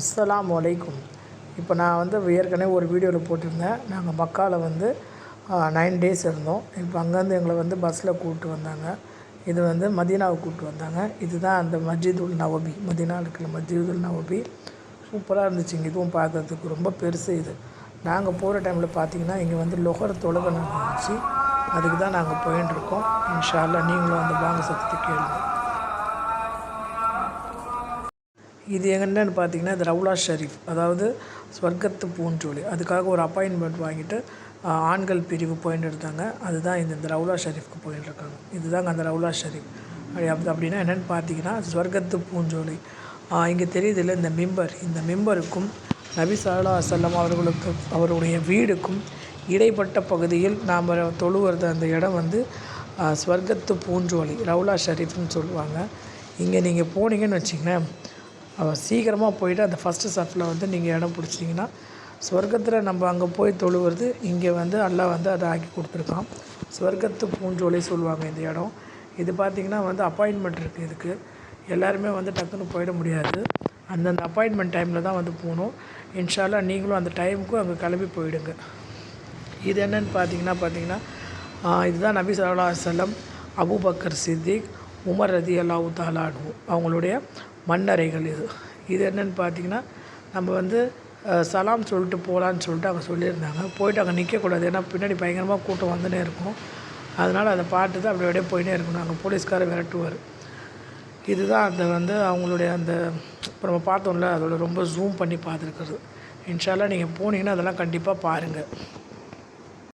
அஸ்ஸலாம் வலைக்கும் இப்போ நான் வந்து ஏற்கனவே ஒரு வீடியோவில் போட்டிருந்தேன். நாங்கள் மக்காவில் வந்து நைன் டேஸ் இருந்தோம். இப்போ அங்கேருந்து எங்களை வந்து பஸ்ஸில் கூப்பிட்டு வந்தாங்க. இது வந்து மதீனாவை கூப்பிட்டு வந்தாங்க. இதுதான் அந்த மஜிதுல் நவபி. மதீனா இருக்கிற மஜிதுல் நவபி. சூப்பராக இருந்துச்சு இங்கே. இதுவும் பார்க்குறதுக்கு ரொம்ப பெருசு இது. நாங்கள் போகிற டைமில் பார்த்தீங்கன்னா இங்கே வந்து லொஹர் தொழுகை நடந்துச்சு. அதுக்கு தான் நாங்கள் போயின்னு இருக்கோம் இன்ஷா நீங்களும் அந்த பாங்க சத்தத்தை கேளுங்க. இது என்னன்னு பார்த்தீங்கன்னா இது ரவுலா ஷெரீஃப். அதாவது ஸ்வர்க்கத்து பூஞ்சோலி. அதுக்காக ஒரு அப்பாயின்மெண்ட் வாங்கிட்டு ஆண்கள் பிரிவு போயின்னு இருந்தாங்க அதுதான் இந்த இந்த ரவுலா ஷெரீஃப்க்கு போயின்னு இருக்காங்க. இதுதாங்க அந்த ரவுலா ஷெரீஃப். அப்படி அப்படின்னா என்னென்னு பார்த்தீங்கன்னா ஸ்வர்க்கத்து பூஞ்சோலி. இங்கே தெரியுது இல்லை இந்த மிம்பர். இந்த மிம்பருக்கும் நபி சல்லா அசல்லம் அவர்களுக்கு அவருடைய வீடுக்கும் இடைப்பட்ட பகுதியில் நாம் தொழுவது அந்த இடம் வந்து ஸ்வர்க்கத்து பூஞ்சோலி ரவுலா ஷெரீஃப்னு சொல்லுவாங்க. இங்கே நீங்கள் போனீங்கன்னு வச்சிங்கன்னா சீக்கிரமாக போயிட்டு அந்த ஃபஸ்ட்டு சஃப்பில் வந்து நீங்கள் இடம் பிடிச்சிங்கன்னா சொர்க்கத்தில் நம்ம அங்கே போய் தொழுவுறது இங்கே வந்து அல்லா வந்து அதை ஆக்கி கொடுத்துருக்கான். சொர்க்கத்து பூஞ்சோலை சொல்லுவாங்க இந்த இடம். இது பார்த்திங்கன்னா வந்து அப்பாயின்மெண்ட் இருக்குது இதுக்கு. எல்லாருமே வந்து டக்குன்னு போயிட முடியாது. அந்தந்த அப்பாயின்மெண்ட் டைமில் தான் வந்து போகணும். இன்ஷால்லாம் நீங்களும் அந்த டைமுக்கும் அங்கே கிளம்பி போயிடுங்க. இது என்னன்னு பார்த்தீங்கன்னா பார்த்தீங்கன்னா இதுதான் நபி சல்லா செல்லம் அபுபக்கர் சித்திக் உமர் ரதி அல்லாஹு தாலானு அவங்களுடைய மண்ணறைகள் இது. இது என்னென்னு பார்த்தீங்கன்னா நம்ம வந்து சலாம் சொல்லிட்டு போகலான்னு சொல்லிட்டு அவங்க சொல்லியிருந்தாங்க. போயிட்டு அங்கே நிற்கக்கூடாது ஏன்னா பின்னாடி பயங்கரமாக கூட்டம் வந்துனே இருக்கும். அதனால் அதை பார்த்துட்டு அப்படி அப்படியே போயினே இருக்கணும். அங்கே போலீஸ்காரர் விரட்டுவார். இதுதான் அந்த வந்து அவங்களுடைய அந்த இப்போ நம்ம பார்த்தோம்ல அதோட ரொம்ப ஜூம் பண்ணி பார்த்துருக்குறது. இன்ஷால்லாம் நீங்கள் போனீங்கன்னா அதெல்லாம் கண்டிப்பாக பாருங்கள்